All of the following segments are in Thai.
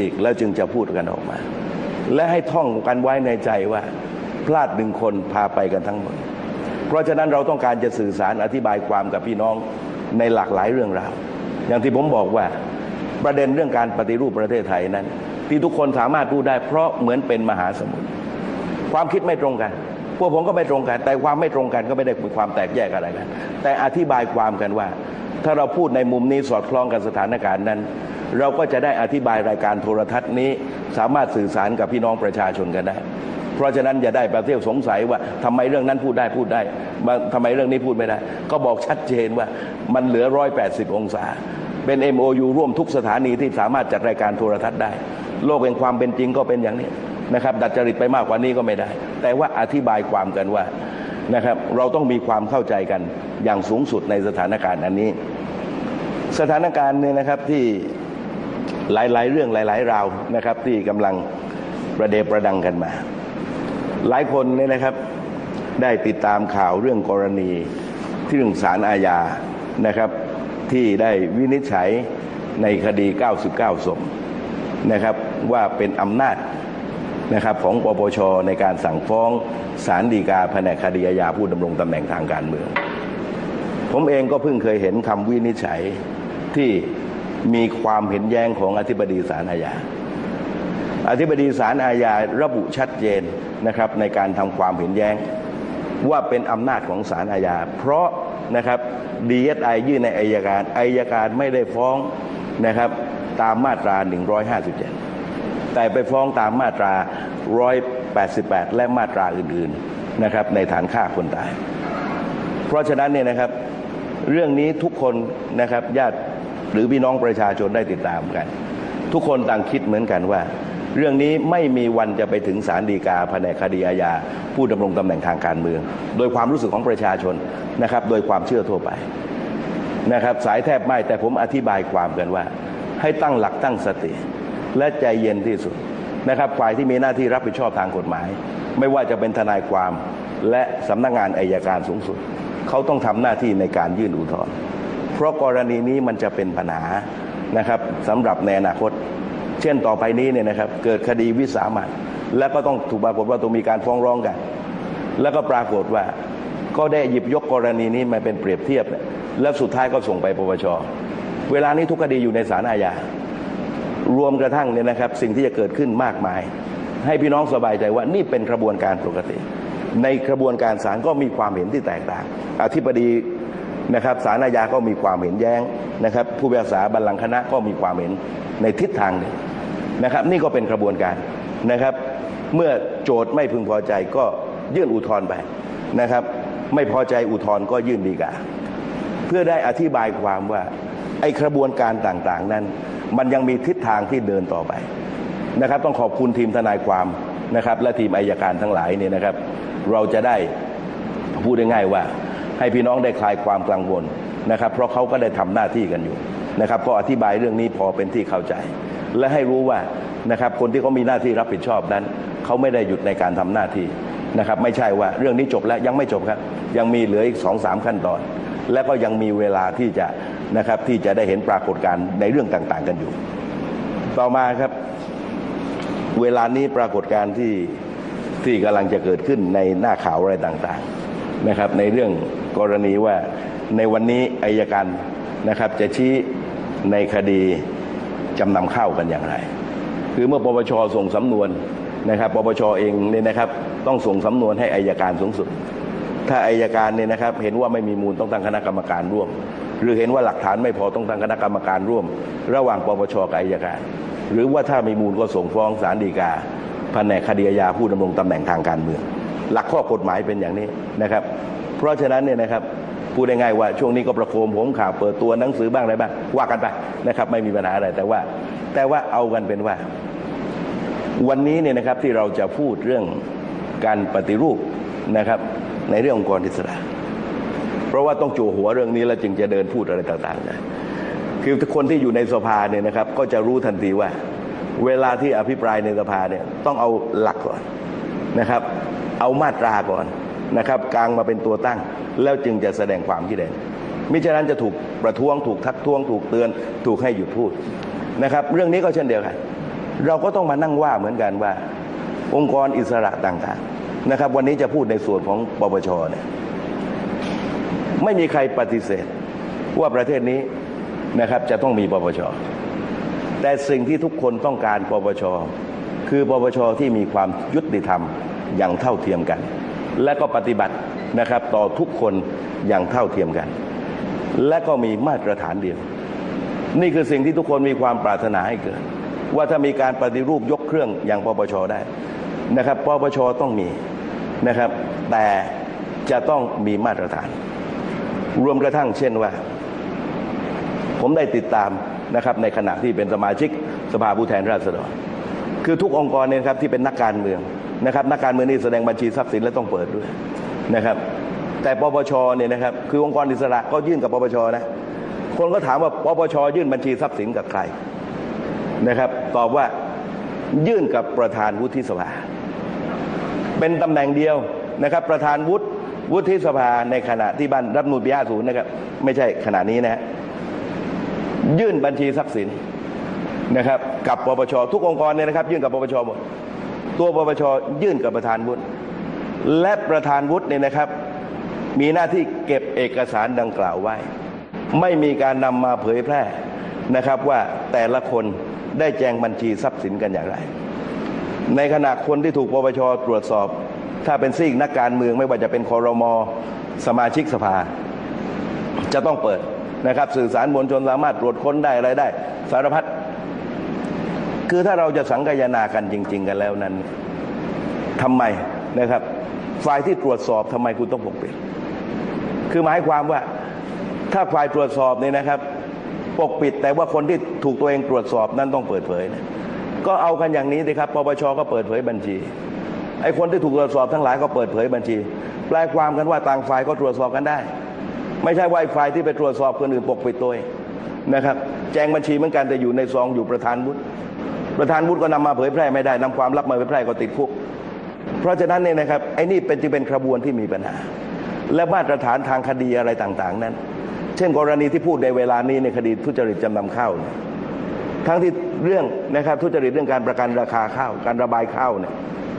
อีกแล้วจึงจะพูดกันออกมา และให้ท่องกันไว้ในใจว่า พลาดหนึ่งคนพาไปกันทั้งหมด เพราะฉะนั้นเราต้องการจะสื่อสารอธิบายความกับพี่น้องในหลากหลายเรื่องราว อย่างที่ผมบอกว่าประเด็นเรื่องการปฏิรูปประเทศไทยนั้น ที่ทุกคนสามารถพูดได้เพราะเหมือนเป็นมหาสมุทรความคิดไม่ตรงกัน พวกผมก็ไม่ตรงกัน แต่ความไม่ตรงกันก็ไม่ได้มีความแตกแยกอะไรกัน แต่อธิบายความกันว่า ถ้าเราพูดในมุมนี้สอดคล้องกับสถานการณ์นั้น เราก็จะได้อธิบายรายการโทรทัศน์นี้ สามารถสื่อสารกับพี่น้องประชาชนกันได้ เพราะฉะนั้นอย่าได้ประเที่ยวสงสัยว่าทำไมเรื่องนั้นพูดได้พูดได้บางทำไมเรื่องนี้พูดไม่ได้ ก็บอกชัดเจนว่ามันเหลือร้อยแปดสิบองศา เป็น MOU ร่วมทุกสถานีที่สามารถจัดรายการโทรทัศน์ได้ โลกแห่งความเป็นจริงก็เป็นอย่างนี้นะครับดัดจริตไปมากกว่านี้ก็ไม่ได้ แต่ว่าอธิบายความกันว่านะครับเราต้องมีความเข้าใจกันอย่างสูงสุดในสถานการณ์อันนี้ สถานการณ์เนี่ยนะครับที่ หลายๆ เรื่องหลาย ๆ ราวนะครับ ที่กำลังประเดประดังกันมา หลายคนเนี่ยนะครับได้ติดตามข่าวเรื่องกรณีที่เรื่องศาลอาญานะครับ ที่ได้วินิจฉัยในคดี 99 ศพนะครับว่าเป็นอำนาจนะครับของปปชในการสั่งฟ้องศาลฎีกาแผนกคดีอาญาผู้ดำรงตำแหน่งทางการเมือง ผมเองก็เพิ่งเคยเห็นคำวินิจฉัยที่ มีความเห็นแย้งของอธิบดีศาลอาญาอธิบดีศาลอาญาระบุชัดเจนนะครับในการทำความเห็นแย้ง ว่าเป็นอำนาจของศาลอาญาเพราะนะครับ DSI ยื่นในอายการอายการไม่ได้ฟ้องนะครับตามมาตรา 157 แต่ไปฟ้องตามมาตรา 188 และมาตราอื่นๆนะครับในฐานฆ่าคนตาย เพราะฉะนั้นเนี่ยนะครับเรื่องนี้ทุกคนนะครับญาติ หรือพี่น้องประชาชนได้ติดตามกัน ทุกคนต่างคิดเหมือนกันว่า เรื่องนี้ไม่มีวันจะไปถึงศาลฎีกาแผนกคดีอาญาผู้ดำรงตำแหน่งทางการเมือง โดยความรู้สึกของประชาชนนะครับ โดยความเชื่อทั่วไปนะครับ สายแทบไม่แต่ผมอธิบายความกันว่า ให้ตั้งหลักตั้งสติ และใจเย็นที่สุดนะครับฝ่ายที่มีหน้าที่รับผิดชอบทางกฎหมาย ไม่ว่าจะเป็นทนายความและสำนักงานอายการสูงสุด เขาต้องทำหน้าที่ในการยื่นอุทธรณ์ เพราะกรณีนี้มันจะเป็นปัญหานะครับสำหรับในอนาคต เช่นต่อไปนี้เนี่ยนะครับ เกิดคดีวิสามันแล้วก็ต้องถูกปรากฏว่าต้องมีการฟ้องร้องกัน แล้วก็ปรากฏว่าก็ได้หยิบยกกรณีนี้มาเป็นเปรียบเทียบ แล้วสุดท้ายก็ส่งไปปปชเวลานี้ทุกคดีอยู่ในศาลอาญารวมกระทั่งเนี่ยนะครับ สิ่งที่จะเกิดขึ้นมากมาย ให้พี่น้องสบายใจว่านี่เป็นกระบวนการปกติ ในกระบวนการศาลก็มีความเห็นที่แตกต่างอธิบดี นะครับศาลอาญาก็มีความเห็นแย้งนะครับ ผู้พิพากษาบัลลังก์คณะก็มีความเห็นในทิศทางหนึ่งนะครับ นี่ก็เป็นกระบวนการนะครับ เมื่อโจทย์ไม่พึงพอใจก็ยื่นอุทธรณ์ไปนะครับ ไม่พอใจอุทธรณ์ก็ยื่นฎีกาเพื่อได้อธิบายความว่าไอ้กระบวนการต่างๆ นั้น มันยังมีทิศทางที่เดินต่อไปนะครับ ต้องขอบคุณทีมทนายความนะครับ และทีมอายการทั้งหลายเนี่ยนะครับ เราจะได้พูดได้ง่ายว่า ให้พี่น้องได้คลายความกังวลนะครับ เพราะเขาก็ได้ทำหน้าที่กันอยู่นะครับ ก็อธิบายเรื่องนี้พอเป็นที่เข้าใจ และให้รู้ว่านะครับคนที่เขามีหน้าที่รับผิดชอบนั้นเขาไม่ได้หยุดในการทำหน้าที่นะครับไม่ใช่ว่าเรื่องนี้จบแล้วยังไม่จบครับ ยังมีเหลืออีกสองสามขั้นตอน และก็ยังมีเวลาที่จะนะครับที่จะได้เห็นปรากฏการณ์ในเรื่องต่างๆ กันอยู่ ต่อมาครับ เวลานี้ปรากฏการณ์ที่ที่กำลังจะเกิดขึ้นในหน้าข่าวอะไรต่างๆนะครับ ในเรื่อง กรณีว่าในวันนี้อายการนะครับ จะชี้ในคดีจำนำข้าวกันอย่างไร คือเมื่อปปชส่งสำนวนนะครับปปชเองเนี่ยนะครับ ต้องส่งสำนวนให้อายการสูงสุด ถ้าอายการเนี่ยนะครับ เห็นว่าไม่มีมูลต้องตั้งคณะกรรมการร่วม หรือเห็นว่าหลักฐานไม่พอต้องตั้งคณะกรรมการร่วม ระหว่างปปชกับอายการ หรือว่าถ้ามีมูลก็ส่งฟ้องศาลฎีกาแผนกคดีอาญาผู้ดำรงตำแหน่งทางการเมือง หลักข้อกฎหมายเป็นอย่างนี้นะครับ เพราะฉะนั้นเนี่ยนะครับพูดได้ง่ายว่าช่วงนี้ก็ประโคมผมข่าวเปิดตัวหนังสือบ้างอะไรบ้างว่ากันไปนะครับไม่มีปัญหาอะไรแต่ว่า แต่ว่าเอากันเป็นว่า วันนี้เนี่ยนะครับที่เราจะพูดเรื่องการปฏิรูปนะครับ ในเรื่ององค์กรอิสระ เพราะว่าต้องจู่หัวเรื่องนี้แล้วจึงจะเดินพูดอะไรต่างๆนะคือคนที่อยู่ในสภาเนี่ยนะครับ ก็จะรู้ทันทีว่า เวลาที่อภิปรายในสภาเนี่ยต้องเอาหลักก่อนนะครับ เอามาตราก่อน นะครับกลางมาเป็นตัวตั้ง แล้วจึงจะแสดงความคิดเห็นมิฉะนั้นจะถูกประท้วงถูกทักท้วง ถูกเตือน ถูกให้หยุดพูดนะครับ เรื่องนี้ก็เช่นเดียวกันเราก็ต้องมานั่งว่าเหมือนกันว่า องค์กรอิสระต่างๆนะครับ วันนี้จะพูดในส่วนของปปชเนี่ยไม่มีใครปฏิเสธ ว่าประเทศนี้นะครับจะต้องมีปปชแต่สิ่งที่ทุกคนต้องการปปชคือปปชที่มีความยุติธรรมอย่างเท่าเทียมกัน และก็ปฏิบัตินะครับต่อทุกคนอย่างเท่าเทียมกัน และก็มีมาตรฐานเดียว นี่คือสิ่งที่ทุกคนมีความปรารถนาให้เกิด ว่าถ้ามีการปฏิรูปยกเครื่องอย่างปปชได้นะครับปปชต้องมีนะครับ แต่จะต้องมีมาตรฐาน รวมกระทั่งเช่นว่า ผมได้ติดตามนะครับในขณะที่เป็นสมาชิกสภาผู้แทนราษฎร คือทุกองค์กรเนี่ยครับที่เป็นนักการเมือง นะครับนักการเมืองนี่แสดงบัญชีทรัพย์สินและต้องเปิดด้วยนะครับแต่ปปชเนี่ยนะครับคือองค์กรอิสระก็ยื่นกับปปชนะคนก็ถามว่าปปชยื่นบัญชีทรัพย์สินกับใครนะครับ ตอบว่ายื่นกับประธานวุฒิสภา เป็นตำแหน่งเดียวนะครับ ประธานวุฒิวุฒิสภาในขณะที่บ้านรัฐธรรมนูลปี50นะครับ ไม่ใช่ขณะนี้นะฮะยื่นบัญชีทรัพย์สินนะครับ กับปปชทุกองค์กรเนี่ยนะครับ ยื่นกับปปชหมด ตัวปปชยื่นกับประธานวุฒิและประธานวุฒิเนี่ยนะครับ มีหน้าที่เก็บเอกสารดังกล่าวไว้ ไม่มีการนำมาเผยแพร่นะครับว่าแต่ละคนได้แจงบัญชีทรัพย์สินกันอย่างไร ในขณะคนที่ถูกปปชตรวจสอบ ถ้าเป็นซีกนักการเมืองไม่ว่าจะเป็นคอรมอสมาชิกสภา จะต้องเปิดนะครับ สื่อสารมวลชนสามารถตรวจค้นได้อะไรได้ สารพัด คือถ้าเราจะสังกายนากันจริง ๆ กันแล้วนั้นทำไมนะครับ ฝ่ายที่ตรวจสอบทำไมคุณต้องปกปิด คือหมายความว่าถ้าฝ่ายตรวจสอบเนี่ยนะครับ ปกปิดแต่ว่าคนที่ถูกตัวเองตรวจสอบนั้นต้องเปิดเผยนะก็เอากันอย่างนี้สิครับปปชก็เปิดเผยบัญชีไอ้คนที่ถูกตรวจสอบทั้งหลายก็เปิดเผยบัญชี แปลความกันว่าต่างฝ่ายก็ตรวจสอบกันได้ ไม่ใช่ว่าฝ่ายที่ไปตรวจสอบคนอื่นปกปิดตัวเองนะครับ แจงบัญชีเหมือนกันแต่อยู่ในซองอยู่ประธานวุฒิ ประธานวุฒิก็นำมาเผยแพร่ไม่ได้นำความลับมาเผยแพร่ก็ติดคุก เพราะฉะนั้นเนี่ยนะครับไอ้นี่เป็นจึงเป็นกระบวนที่มีปัญหา และมาตรฐานทางคดีอะไรต่างๆ นั้น เช่นกรณีที่พูดในเวลานี้ในคดีทุจริตจำนำข้าวทั้งที่เรื่องนะครับทุจริตเรื่องการประกันราคาข้าวการระบายข้าวเนี่ย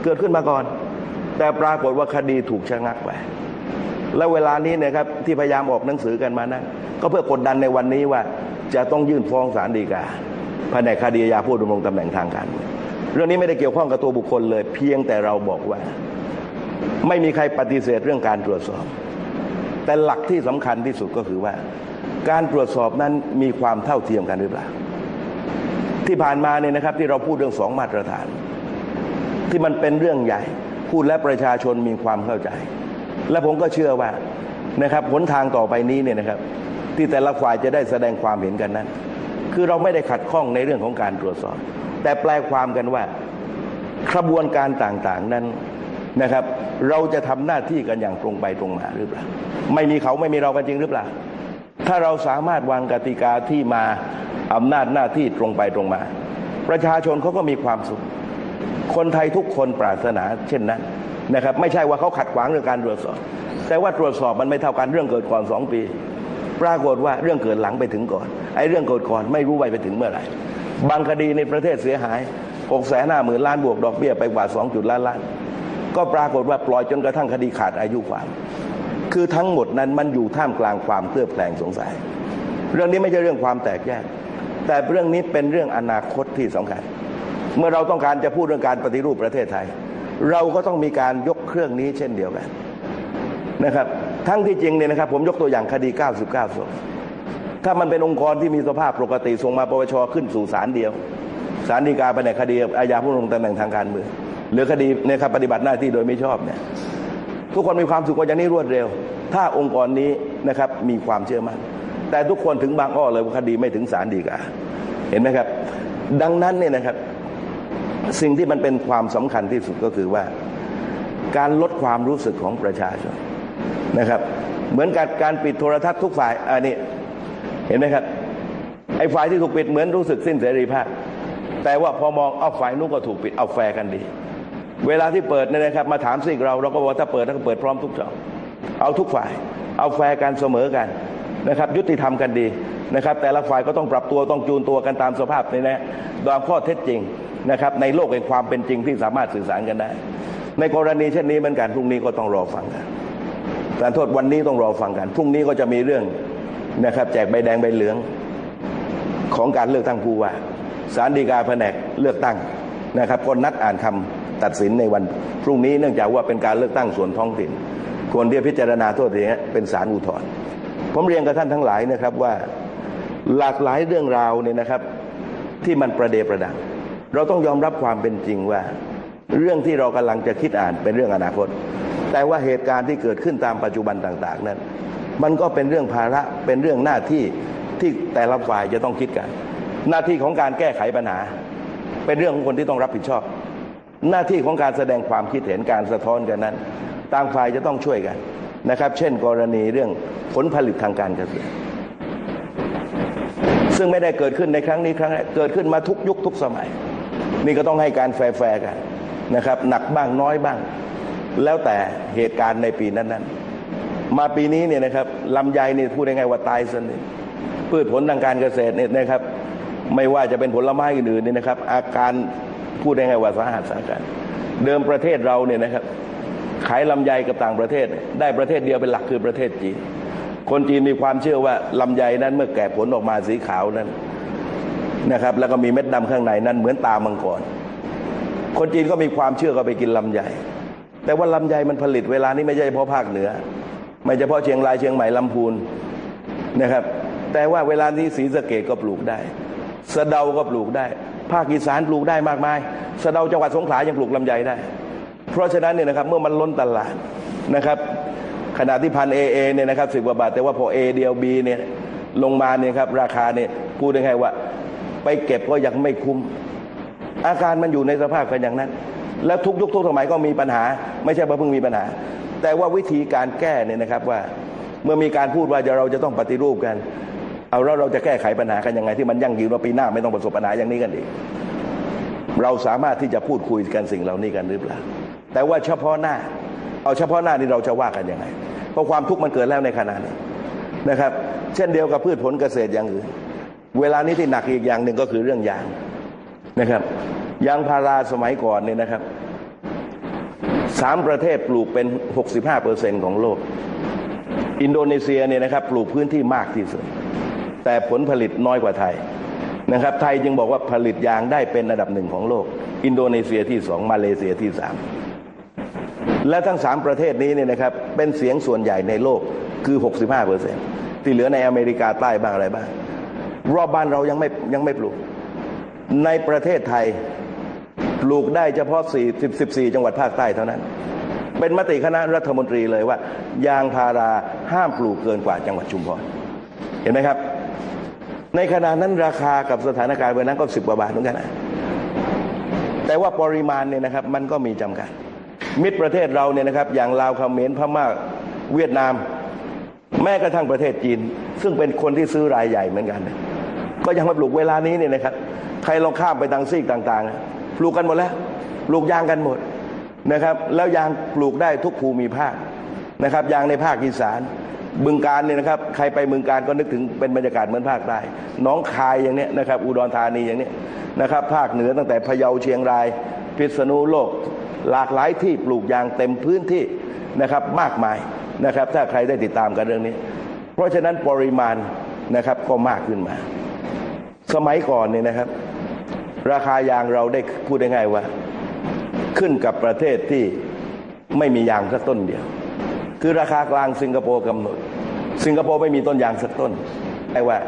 เกิดขึ้นมาก่อน แต่ปรากฏว่าคดีถูกชะงักไปแล้วเวลานี้นะครับที่พยายามออกหนังสือกันมานะก็เพื่อกดดันในวันนี้ว่าจะต้องยื่นฟ้องศาลฎีกา ภายในคดียาผู้ดำรงตำแหน่งทางการ เรื่องนี้ไม่ได้เกี่ยวข้องกับตัวบุคคลเลย เพียงแต่เราบอกว่า ไม่มีใครปฏิเสธเรื่องการตรวจสอบ แต่หลักที่สำคัญที่สุดก็คือว่า การตรวจสอบนั้นมีความเท่าเทียมกันหรือเปล่าที่ผ่านมาเนี่ยนะครับที่เราพูดเรื่องสองมาตรฐาน ที่มันเป็นเรื่องใหญ่ พูดและประชาชนมีความเข้าใจ และผมก็เชื่อว่านะครับหนทางต่อไปนี้เนี่ยนะครับ ที่แต่ละฝ่ายจะได้แสดงความเห็นกันนั้น คือเราไม่ได้ขัดข้องในเรื่องของการตรวจสอบ แต่แปลความกันว่ากระบวนการต่างๆนั้นนะครับ เราจะทำหน้าที่กันอย่างตรงไปตรงมาหรือเปล่า ไม่มีเขาไม่มีเรากันจริงหรือเปล่า ถ้าเราสามารถวางกติกาที่มาอำนาจหน้าที่ตรงไปตรงมา ประชาชนเขาก็มีความสุข คนไทยทุกคนปรารถนา เช่นนั้นนะครับ ไม่ใช่ว่าเขาขัดขวางเรื่องการตรวจสอบ แต่ว่าตรวจสอบมันไม่เท่ากันเรื่องเกิดก่อนสองปี ปรากฏว่าเรื่องเกิดหลังไปถึงก่อน ไอ้เรื่องเกิดก่อนไม่รู้ไปไปถึงเมื่อไหร่ บางคดีในประเทศเสียหาย6แสนห้าหมื่นล้านบวกดอกเบี้ยไปกว่า2จุดล้านล้าน ก็ปรากฏว่าปล่อยจนกระทั่งคดีขาดอายุความ คือทั้งหมดนั้นมันอยู่ท่ามกลางความเคลือบแคลงสงสัย เรื่องนี้ไม่ใช่เรื่องความแตกแยก แต่เรื่องนี้เป็นเรื่องอนาคตที่สำคัญ เมื่อเราต้องการจะพูดเรื่องการปฏิรูปประเทศไทย เราก็ต้องมีการยกเครื่องนี้เช่นเดียวกันนะครับ ทั้งที่จริงเนี่ยนะครับผมยกตัวอย่างคดี 99ศพ ถ้ามันเป็นองค์กรที่มีสภาพปกติส่งมาปปชขึ้นสู่ศาลเดียวศาลฎีกาไปในคดีอาญาผู้ดำรงตำแหน่งทางการเมืองหรือคดีในครับปฏิบัติหน้าที่โดยไม่ชอบเนี่ยทุกคนมีความสุขว่าอย่างนี้รวดเร็ว ถ้าองค์กรนี้นะครับมีความเชื่อมั่นแต่ทุกคนถึงบางอ้อเลยว่าคดีไม่ถึงศาลฎีกาเห็นไหมครับ ดังนั้นเนี่ยนะครับ สิ่งที่มันเป็นความสำคัญที่สุดก็คือว่า การลดความรู้สึกของประชาชนนะครับ เหมือนกับการปิดโทรทัศน์ทุกฝ่ายอันนี้ เห็นไหมครับ ไอ้ฝ่ายที่ถูกปิดเหมือนรู้สึกสิ้นเสรีภาพ แต่ว่าพอมองเอาฝ่ายนู้นก็ถูกปิดเอาแฟร์กันดี เวลาที่เปิดเนี่ยนะครับ มาถามสิ่งเราเราก็บอกว่าถ้าเปิดก็เปิดพร้อมทุกช่องเอาทุกฝ่าย เอาแฟร์กันเสมอกันนะครับ ยุติธรรมกันดีนะครับ แต่ละฝ่ายก็ต้องปรับตัวต้องจูนตัวกันตามสภาพนี่นะตามข้อเท็จจริงนะครับ ในโลกแห่งความเป็นจริงที่สามารถสื่อสารกันได้ ในกรณีเช่นนี้เหมือนกันพรุ่งนี้ก็ต้องรอฟังกันแต่โทษวันนี้ต้องรอฟังกัน พรุ่งนี้ก็จะมีเรื่อง นะครับ แจกใบแดงใบเหลืองของการเลือกตั้งผู้ว่าสารดีกาแผนกเลือกตั้งนะครับก็นัดอ่านคำตัดสินในวันพรุ่งนี้เนื่องจากว่าเป็นการเลือกตั้งส่วนท้องถิ่นควรที่จะพิจารณาโทษนี้เป็นสารอุทธรณ์ผมเรียนกับท่านทั้งหลายนะครับว่าหลากหลายเรื่องราวเนี่ยนะครับ ที่มันประเดประดัง เราต้องยอมรับความเป็นจริงว่า เรื่องที่เรากำลังจะคิดอ่านเป็นเรื่องอนาคต แต่ว่าเหตุการณ์ที่เกิดขึ้นตามปัจจุบันต่าง ๆ นั้น มันก็เป็นเรื่องภาระเป็นเรื่องหน้าที่ที่แต่ละฝ่ายจะต้องคิดกัน หน้าที่ของการแก้ไขปัญหา เป็นเรื่องของคนที่ต้องรับผิดชอบ หน้าที่ของการแสดงความคิดเห็นการสะท้อนกันนั้น ต่างฝ่ายจะต้องช่วยกันนะครับ เช่น กรณีเรื่องผลผลิตทางการเกษตรซึ่งไม่ได้เกิดขึ้นในครั้งนี้ครั้งแรกเกิดขึ้นมาทุกยุคทุกสมัย นี่ก็ต้องให้การแฟร์กันนะครับ หนักบ้างน้อยบ้าง แล้วแต่เหตุการณ์ในปีนั้นๆ มาปีนี้เนี่ยนะครับลำไยนี่พูดยังไงว่าตายสนิทพืชผลทางการเกษตรเนี่ยนะครับ ไม่ว่าจะเป็นผลไม้อื่นๆเนี่ยนะครับ อาการพูดยังไงว่าสาหัสสากันเดิมประเทศเราเนี่ยนะครับ ขายลำไยกับต่างประเทศ ได้ประเทศเดียวเป็นหลักคือประเทศจีนคนจีนมีความเชื่อว่าลำไยนั้นเมื่อแก่ผลออกมาสีขาวนั้นนะครับ แล้วก็มีเม็ดดำข้างในนั้นเหมือนตามังกรคนจีนก็มีความเชื่อก็ไปกินลำไยแต่ว่าลำไยมันผลิตเวลานี้ไม่ใช่เฉพาะภาคเหนือ ไม่เฉพาะเชียงรายเชียงใหม่ลำพูนนะครับ แต่ว่าเวลานี้ศรีสะเกดก็ปลูกได้ สะเดาก็ปลูกได้ ภาคอีสานปลูกได้มากมาย สะเดาจังหวัดสงขลายังปลูกลำไยได้ เพราะฉะนั้นเนี่ยนะครับเมื่อมันล้นตลาดนะครับขณะที่พันเอเอเนี่ยนะครับสิบกว่าบาท แต่ว่าพอเอเดียวบีเนี่ยลงมาเนี่ยครับราคาเนี่ยพูดยังไงว่า ไปเก็บก็ยังไม่คุ้ม อาการมันอยู่ในสภาพกันอย่างนั้น แล้วทุกยุคทุกสมัยก็มีปัญหา ไม่ใช่ว่าเพิ่งมีปัญหา แต่ว่าวิธีการแก้เนี่ยนะครับว่าเมื่อมีการพูดว่าจะเราจะต้องปฏิรูปกัน เอาแล้วเราจะแก้ไขปัญหากันยังไงที่มันยั่งยืนว่าปีหน้าไม่ต้องประสบปัญหาอย่างนี้กันอีกเราสามารถที่จะพูดคุยกันสิ่งเหล่านี้กันหรือเปล่าแต่ว่าเฉพาะหน้า เอาเฉพาะหน้านี่เราจะว่ากันยังไง เพราะความทุกข์มันเกิดแล้วในขณะนี้นะครับ เช่นเดียวกับพืชผลเกษตรอย่างอื่น เวลานี้ที่หนักอีกอย่างหนึ่งก็คือเรื่องยางนะครับยางพาราสมัยก่อนเนี่ยนะครับ สามประเทศปลูกเป็น 65เปอร์เซ็นของโลก อินโดนีเซียเนี่ยนะครับปลูกพื้นที่มากที่สุด แต่ผลผลิตน้อยกว่าไทยนะครับ ไทยจึงบอกว่าผลิตยางได้เป็นอันดับหนึ่งของโลก อินโดนีเซียที่สองมาเลเซียที่สามและทั้งสามประเทศนี้เนี่ยนะครับเป็นเสียงส่วนใหญ่ในโลกคือ 65เปอร์เซ็นที่เหลือในอเมริกาใต้บ้างอะไรบ้างรอบบ้านเรายังไม่ยังไม่ปลูก ในประเทศไทย ปลูกได้เฉพาะ4 14 จังหวัดภาคใต้เท่านั้น เป็นมติคณะรัฐมนตรีเลยว่า ยางพาราห้ามปลูกเกินกว่าจังหวัดชุมพรเห็นไหมครับ ในขณะนั้นราคากับสถานการณ์วันนั้นก็สิบกว่าบาทเหมือนกันนะแต่ว่าปริมาณเนี่ยนะครับมันก็มีจำกัด มิตรประเทศเราเนี่ยนะครับ อย่างลาวเขมรพม่าเวียดนาม แม้กระทั่งประเทศจีน ซึ่งเป็นคนที่ซื้อรายใหญ่เหมือนกัน ก็ยังมาปลูกเวลานี้เนี่ยนะครับใครลองข้ามไปทางซีกต่าง ๆ ปลูกกันหมดแล้ว ปลูกยางกันหมดนะครับ แล้วยางปลูกได้ทุกภูมิภาคนะครับ ยางในภาคอีสานบึงการเนี่ยนะครับ ใครไปบึงการก็นึกถึงเป็นบรรยากาศเหมือนภาคใต้น้องคายอย่างเนี้ยนะครับ อุดรธานีอย่างเนี้ยนะครับ ภาคเหนือตั้งแต่พะเยาเชียงราย พิษณุโลก หลากหลายที่ปลูกยางเต็มพื้นที่นะครับมากมายนะครับ ถ้าใครได้ติดตามกันเรื่องนี้ เพราะฉะนั้นปริมาณนะครับก็มากขึ้นมา สมัยก่อนเนี่ยนะครับ ราคายางเราได้พูดได้ง่ายว่า ขึ้นกับประเทศที่ไม่มียางสักต้นเดียว คือราคากลางสิงคโปร์กำหนด สิงคโปร์ไม่มีต้นยางสักต้นไอ้ว่า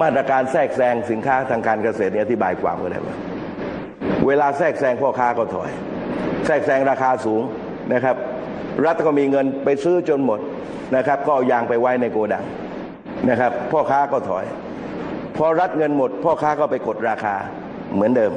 มาตรการแทรกแซงสินค้าทางการเกษตรเนี่ยอธิบายความก็ได้ว่า เวลาแทรกแซงพ่อค้าก็ถอย แทรกแซงราคาสูงนะครับ รัฐก็มีเงินไปซื้อจนหมดนะครับ ก็เอายางไปไว้ในโกดังนะครับ พ่อค้าก็ถอย พอรัฐเงินหมด พ่อค้าก็ไปกดราคา เหมือนเดิม